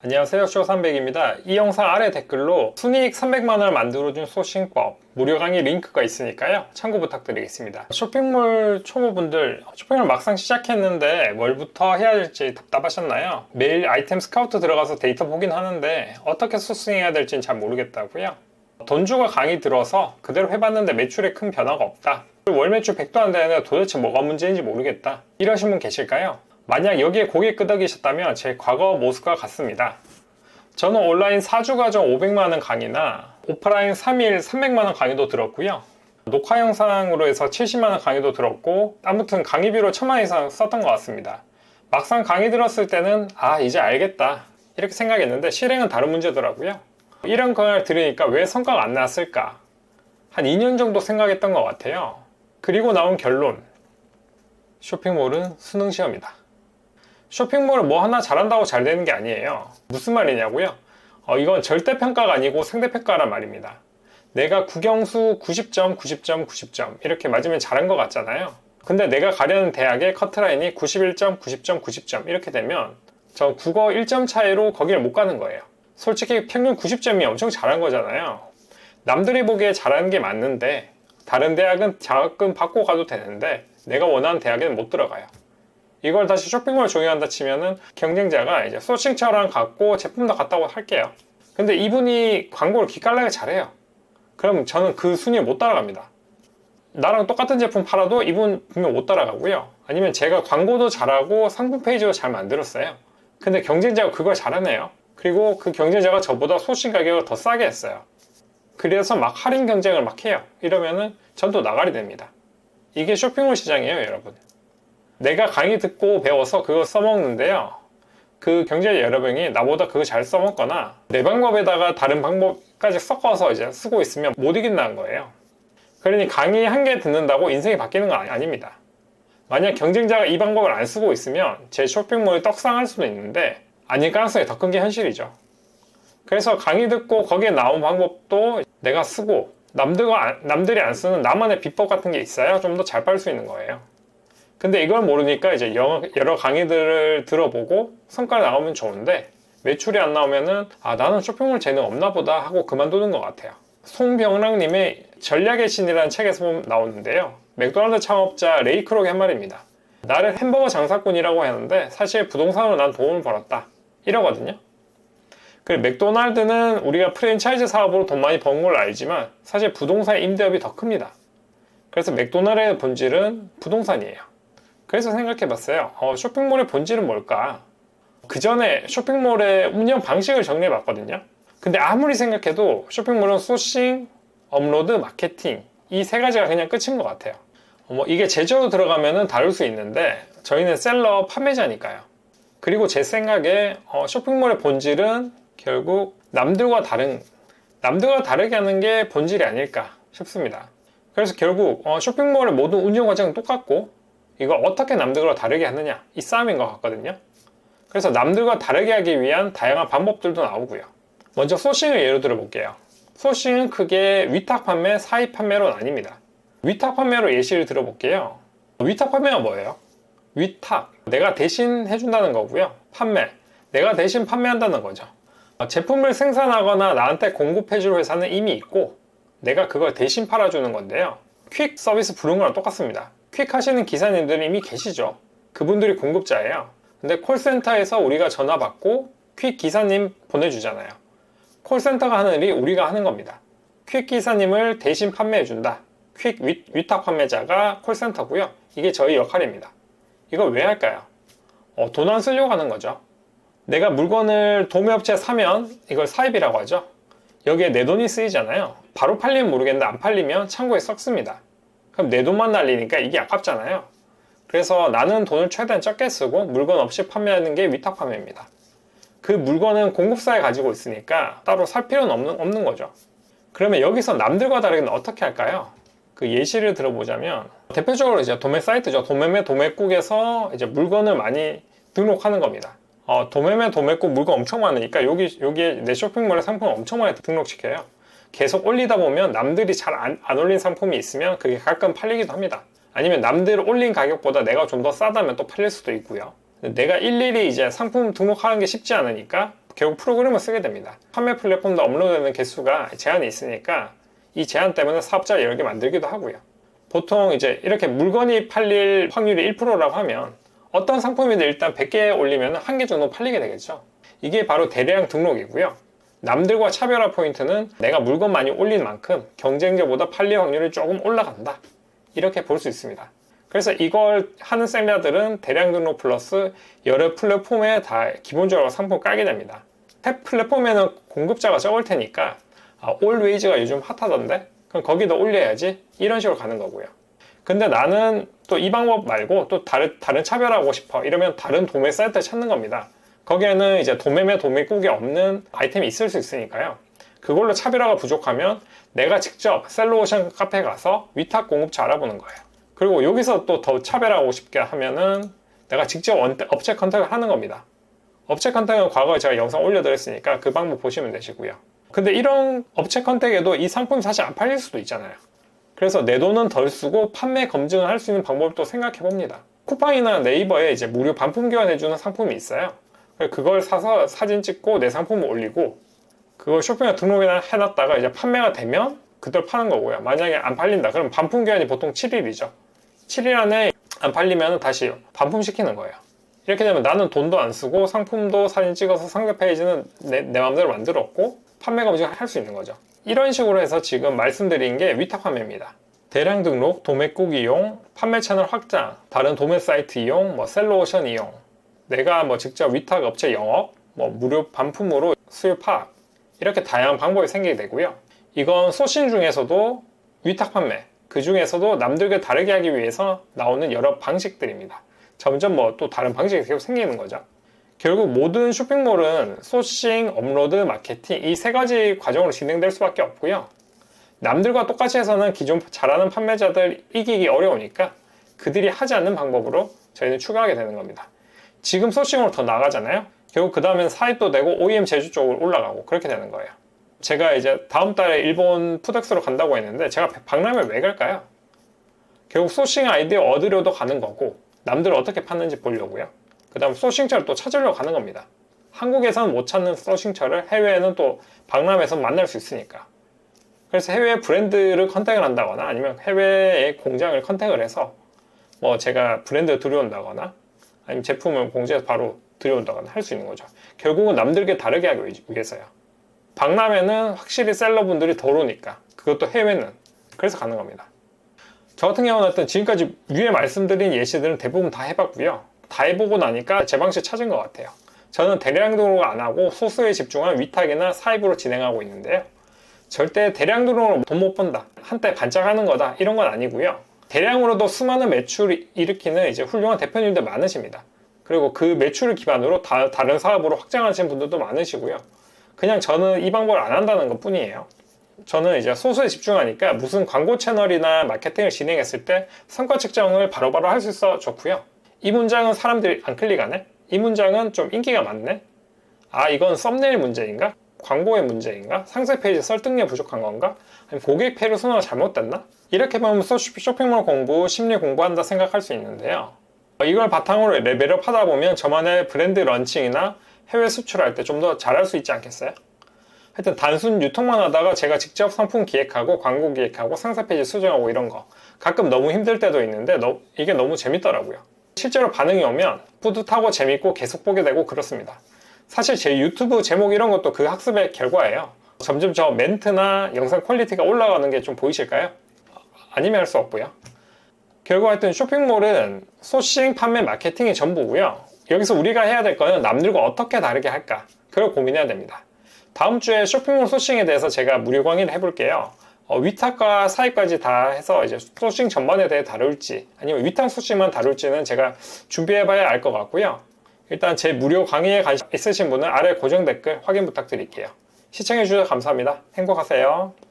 안녕하세요. 쇼300입니다. 이 영상 아래 댓글로 순이익 300만원을 만들어준 소싱법 무료 강의 링크가 있으니까요. 참고 부탁드리겠습니다. 쇼핑몰 초보분들 쇼핑을 막상 시작했는데 뭘부터 해야 될지 답답하셨나요? 매일 아이템 스카우트 들어가서 데이터 보긴 하는데 어떻게 소싱해야 될지는 잘 모르겠다고요. 돈 주고 강의 들어서 그대로 해봤는데 매출에 큰 변화가 없다. 월 매출 100도 안 되는데 도대체 뭐가 문제인지 모르겠다. 이러신 분 계실까요? 만약 여기에 고개 끄덕이셨다면 제 과거 모습과 같습니다. 저는 온라인 4주 과정 500만원 강의나 오프라인 3일 300만원 강의도 들었고요. 녹화 영상으로 해서 70만원 강의도 들었고 아무튼 강의비로 1000만 이상 썼던 것 같습니다. 막상 강의 들었을 때는 아 이제 알겠다 이렇게 생각했는데 실행은 다른 문제더라고요. 이런 강의를 들으니까 왜 성과가 안 나왔을까? 한 2년 정도 생각했던 것 같아요. 그리고 나온 결론 쇼핑몰은 수능 시험이다. 쇼핑몰을 뭐 하나 잘한다고 잘 되는 게 아니에요. 무슨 말이냐고요? 어, 이건 절대평가가 아니고 상대평가란 말입니다. 내가 국영수 90점, 90점, 90점 이렇게 맞으면 잘한 것 같잖아요. 근데 내가 가려는 대학의 커트라인이 91점, 90점, 90점 이렇게 되면 저 국어 1점 차이로 거기를 못 가는 거예요. 솔직히 평균 90점이 엄청 잘한 거잖아요. 남들이 보기에 잘하는 게 맞는데 다른 대학은 자격금 받고 가도 되는데 내가 원하는 대학에는 못 들어가요. 이걸 다시 쇼핑몰 적용한다 치면은 경쟁자가 이제 소싱처럼 갖고 제품도 같다고 할게요. 근데 이분이 광고를 기깔나게 잘해요. 그럼 저는 그 순위에 못 따라갑니다. 나랑 똑같은 제품 팔아도 이분 분명 못 따라가고요. 아니면 제가 광고도 잘하고 상품 페이지도 잘 만들었어요. 근데 경쟁자가 그걸 잘하네요. 그리고 그 경쟁자가 저보다 소싱 가격을 더 싸게 했어요. 그래서 막 할인 경쟁을 막 해요. 이러면은 전 또 나가리 됩니다. 이게 쇼핑몰 시장이에요, 여러분. 내가 강의 듣고 배워서 그거 써먹는데요. 그 경제자 여러분이 나보다 그거 잘 써먹거나 내 방법에다가 다른 방법까지 섞어서 이제 쓰고 있으면 못 이긴다는 거예요. 그러니 강의 한 개 듣는다고 인생이 바뀌는 건 아닙니다. 만약 경쟁자가 이 방법을 안 쓰고 있으면 제 쇼핑몰이 떡상할 수도 있는데 아닐 가능성이 더 큰 게 현실이죠. 그래서 강의 듣고 거기에 나온 방법도 내가 쓰고 남들과 남들이 안 쓰는 나만의 비법 같은 게 있어야 좀 더 잘 팔 수 있는 거예요. 근데 이걸 모르니까 이제 여러 강의들을 들어보고 성과가 나오면 좋은데 매출이 안 나오면은 아 나는 쇼핑몰 재능 없나 보다 하고 그만두는 것 같아요. 송병랑님의 전략의 신이라는 책에서 나오는데요. 맥도날드 창업자 레이 크록의 한 말입니다. 나를 햄버거 장사꾼이라고 하는데 사실 부동산으로 난 돈을 벌었다. 이러거든요. 그 맥도날드는 우리가 프랜차이즈 사업으로 돈 많이 걸로 알지만 사실 부동산 임대업이 더 큽니다. 그래서 맥도날드의 본질은 부동산이에요. 그래서 생각해 봤어요. 어, 쇼핑몰의 본질은 뭘까? 그 전에 쇼핑몰의 운영 방식을 정리해 봤거든요. 근데 아무리 생각해도 쇼핑몰은 소싱, 업로드, 마케팅 이 세 가지가 그냥 끝인 것 같아요. 어, 뭐 이게 제조로 들어가면은 다를 수 있는데 저희는 셀러 판매자니까요. 그리고 제 생각에 어, 쇼핑몰의 본질은 결국 남들과 다른 남들과 다르게 하는 게 본질이 아닐까 싶습니다. 그래서 결국 어, 쇼핑몰의 모든 운영 과정은 똑같고 이걸 어떻게 남들과 다르게 하느냐. 이 싸움인 것 같거든요. 그래서 남들과 다르게 하기 위한 다양한 방법들도 나오고요. 먼저 소싱을 예로 들어 볼게요. 소싱은 크게 위탁 판매, 사입 판매로 나뉩니다. 위탁 판매로 예시를 들어 볼게요. 위탁 판매가 뭐예요? 위탁. 내가 대신 해준다는 거고요. 판매. 내가 대신 판매한다는 거죠. 제품을 생산하거나 나한테 공급해줄 회사는 이미 있고 내가 그걸 대신 팔아주는 건데요. 퀵 서비스 부른 거랑 똑같습니다 퀵 하시는 기사님들이 이미 계시죠. 그분들이 공급자예요. 근데 콜센터에서 우리가 전화 받고 퀵 기사님 보내주잖아요. 콜센터가 하는 일이 우리가 하는 겁니다. 퀵 기사님을 대신 판매해준다. 퀵 위, 탁 판매자가 콜센터고요. 이게 저희 역할입니다. 이걸 왜 할까요? 어, 돈 안 쓰려고 하는 거죠. 내가 물건을 도매업체에 사면 이걸 사입이라고 하죠. 여기에 내 돈이 쓰이잖아요. 바로 팔리면 모르겠는데 안 팔리면 창고에 썩습니다. 그럼 내 돈만 날리니까 이게 아깝잖아요. 그래서 나는 돈을 최대한 적게 쓰고 물건 없이 판매하는 게 위탁 판매입니다. 그 물건은 공급사에 가지고 있으니까 따로 살 필요는 없는, 없는 거죠. 그러면 여기서 남들과 다르게 어떻게 할까요? 그 예시를 들어보자면 대표적으로 이제 도매 사이트죠. 도매매 도매국에서 이제 물건을 많이 등록하는 겁니다. 어, 도매매 도매국 물건 엄청 많으니까 여기 여기에 내 쇼핑몰에 상품 엄청 많이 등록시켜요. 계속 올리다 보면 남들이 잘안 올린 상품이 있으면 그게 가끔 팔리기도 합니다. 아니면 남들 올린 가격보다 내가 좀 더 싸다면 또 팔릴 수도 있고요. 내가 일일이 이제 상품 등록하는 게 쉽지 않으니까 결국 프로그램을 쓰게 됩니다. 판매 플랫폼도 업로드되는 개수가 제한이 있으니까 이 제한 때문에 사업자 여러 개 만들기도 하고요. 보통 이제 이렇게 물건이 팔릴 확률이 1%라고 하면 어떤 상품이든 일단 100개 올리면 한 개 정도 팔리게 되겠죠. 이게 바로 대량 등록이고요. 남들과 차별화 포인트는 내가 물건 많이 올린 만큼 경쟁자보다 팔릴 확률이 조금 올라간다. 이렇게 볼 수 있습니다. 그래서 이걸 하는 셀러들은 대량 등록 플러스 여러 플랫폼에 다 기본적으로 상품 깔게 됩니다. 탭 플랫폼에는 공급자가 적을 테니까 아, 올웨이즈가 요즘 핫하던데? 그럼 거기도 올려야지 이런 식으로 가는 거고요. 근데 나는 또 이 방법 말고 또 다른, 다른 차별하고 싶어 이러면 다른 도매 사이트 찾는 겁니다. 거기에는 이제 도매매 도매국이 없는 아이템이 있을 수 있으니까요. 그걸로 차별화가 부족하면 내가 직접 셀로오션 카페 가서 위탁 공급처 알아보는 거예요. 그리고 여기서 또 더 차별하고 싶게 하면은 내가 직접 원- 업체 컨택을 하는 겁니다. 업체 컨택은 과거에 제가 영상 올려드렸으니까 그 방법 보시면 되시고요. 근데 이런 업체 컨택에도 이 상품이 사실 안 팔릴 수도 있잖아요. 그래서 내 돈은 덜 쓰고 판매 검증을 할 수 있는 방법을 또 생각해 봅니다. 쿠팡이나 네이버에 이제 무료 반품 교환해주는 상품이 있어요. 그걸 사서 사진 찍고 내 상품을 올리고 그걸 쇼핑에 등록이나 해놨다가 이제 판매가 되면 그걸 파는 거고요. 만약에 안 팔린다. 그럼 반품 기한이 보통 7일이죠. 7일 안에 안 팔리면 다시 반품시키는 거예요. 이렇게 되면 나는 돈도 안 쓰고 상품도 사진 찍어서 상세 페이지는 내, 내 마음대로 만들었고 판매 검증을 할수 있는 거죠. 이런 식으로 해서 지금 말씀드린 게 위탁 판매입니다. 대량 등록, 도매국 이용, 판매 채널 확장, 다른 도매 사이트 이용, 뭐 셀로오션 이용, 내가 뭐 직접 위탁 업체 영업, 뭐 무료 반품으로 수요 파악 이렇게 다양한 방법이 생기게 되고요. 이건 소싱 중에서도 위탁 판매, 그 중에서도 남들과 다르게 하기 위해서 나오는 여러 방식들입니다. 점점 뭐 또 다른 방식이 계속 생기는 거죠. 결국 모든 쇼핑몰은 소싱, 업로드, 마케팅 이 세 가지 과정으로 진행될 수밖에 없고요. 남들과 똑같이 해서는 기존 잘하는 판매자들 이기기 어려우니까 그들이 하지 않는 방법으로 저희는 추가하게 되는 겁니다. 지금 소싱으로 더 나가잖아요. 결국 그 다음엔 사입도 되고 OEM 제조 쪽으로 올라가고 그렇게 되는 거예요. 제가 이제 다음 달에 일본 푸덱스로 간다고 했는데 제가 박람회 왜 갈까요? 결국 소싱 아이디어 얻으려도 가는 거고 남들 어떻게 파는지 보려고요. 그 다음 소싱처를 또 찾으려고 가는 겁니다. 한국에서는 못 찾는 소싱처를 해외에는 또 박람회에서 만날 수 있으니까. 그래서 해외 브랜드를 컨택을 한다거나 아니면 해외의 공장을 컨택을 해서 뭐 제가 브랜드 들여온다거나 아니면 제품을 공장에서 바로 들여온다거나 할 수 있는 거죠. 결국은 남들께 다르게 하기 위- 위해서요. 박람회는 확실히 셀러분들이 덜 오니까 그것도 해외는 그래서 가는 겁니다. 저 같은 경우는 하여튼 지금까지 위에 말씀드린 예시들은 대부분 다 해봤고요. 다 해보고 나니까 제 방식 찾은 것 같아요. 저는 대량 등록을 안 하고 소수에 집중한 위탁이나 사입으로 진행하고 있는데요. 절대 대량 등록으로 돈 못 번다. 한때 반짝하는 거다. 이런 건 아니고요. 대량으로도 수많은 매출을 일으키는 이제 훌륭한 대표님들 많으십니다. 그리고 그 매출을 기반으로 다, 다른 사업으로 확장하시는 분들도 많으시고요. 그냥 저는 이 방법을 안 한다는 것 뿐이에요. 저는 이제 소수에 집중하니까 무슨 광고 채널이나 마케팅을 진행했을 때 성과 측정을 바로바로 할 수 있어 좋고요. 이 문장은 사람들이 안 클릭하네? 이 문장은 좀 인기가 많네? 아, 이건 썸네일 문제인가? 광고의 문제인가? 상세 페이지 설득력 부족한 건가? 아니면 고객 페르 소나가 잘못됐나? 이렇게 보면 소- 쇼핑몰 공부, 심리 공부한다 생각할 수 있는데요. 이걸 바탕으로 레벨업 하다 보면 저만의 브랜드 런칭이나 해외 수출할 때 좀 더 잘할 수 있지 않겠어요? 하여튼 단순 유통만 하다가 제가 직접 상품 기획하고 광고 기획하고 상세 페이지 수정하고 이런 거 가끔 너무 힘들 때도 있는데 너- 이게 너무 재밌더라고요. 실제로 반응이 오면 뿌듯하고 재밌고 계속 보게 되고 그렇습니다. 사실 제 유튜브 제목 이런 것도 그 학습의 결과예요. 점점 저 멘트나 영상 퀄리티가 올라가는 게 좀 보이실까요? 아니면 할 수 없고요. 결국 하여튼 쇼핑몰은 소싱, 판매, 마케팅이 전부고요. 여기서 우리가 해야 될 거는 남들과 어떻게 다르게 할까? 그걸 고민해야 됩니다. 다음 주에 쇼핑몰 소싱에 대해서 제가 무료 강의를 해볼게요. 어, 위탁과 사입까지 다 해서 이제 소싱 전반에 대해 다룰지 아니면 위탁 소싱만 다룰지는 제가 준비해봐야 알 것 같고요. 일단 제 무료 강의에 관심 있으신 분은 아래 고정 댓글 확인 부탁드릴게요. 시청해주셔서 감사합니다. 행복하세요.